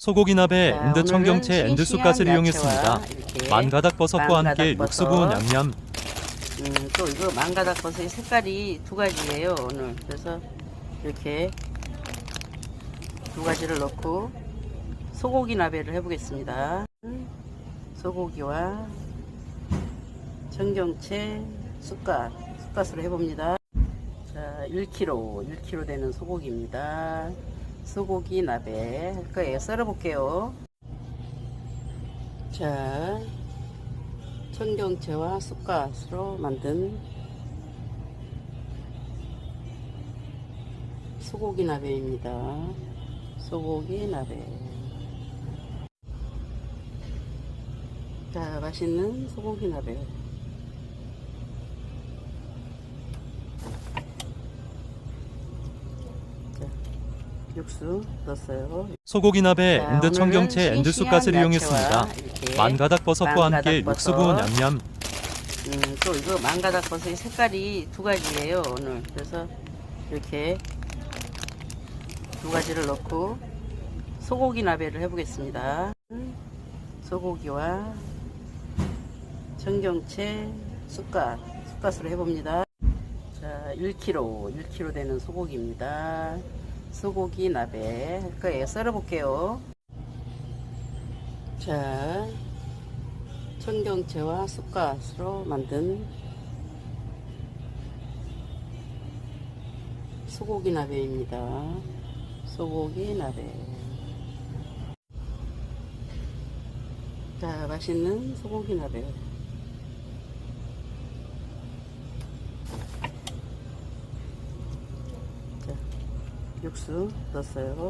소고기鍋 자, 엔드 청경채 엔드 쑥갓을 이용했습니다. 만가닥 버섯과 함께 만가닥 육수 부은 버섯. 양념, 음, 또 이거 망가닥 버섯의 색깔이 두 가지예요 오늘. 그래서 이렇게 두 가지를 넣고 소고기 나베를 해보겠습니다. 음, 소고기와 청경채 쑥갓 쑥갓으로 해봅니다. 자 1kg 1kg 되는 소고기입니다 소고기 나베 할 거예요 썰어 볼게요 자 청경채와 쑥갓으로 만든 소고기 나베입니다. 소고기 나베. 자, 맛있는 소고기 나베. 육수 넣었어요. 소고기鍋 자, 엔드 청경채 엔드 쑥갓을 이용했습니다. 만가닥 버섯과 함께 만가닥 육수 부은 버섯. 양념, 음, 또 이거 망가닥 버섯의 색깔이 두 가지예요 오늘 그래서 이렇게 두 가지를 넣고 소고기 나베를 해보겠습니다 음, 소고기와 청경채 쑥갓 쑥갓으로 해봅니다 자 1kg 1kg 되는 소고기입니다 소고기 나베 할 거예요 썰어 볼게요 자 청경채와 쑥갓으로 만든 소고기 나베입니다. 소고기 나베. 자, 맛있는 소고기 나베. 자, 육수 넣었어요.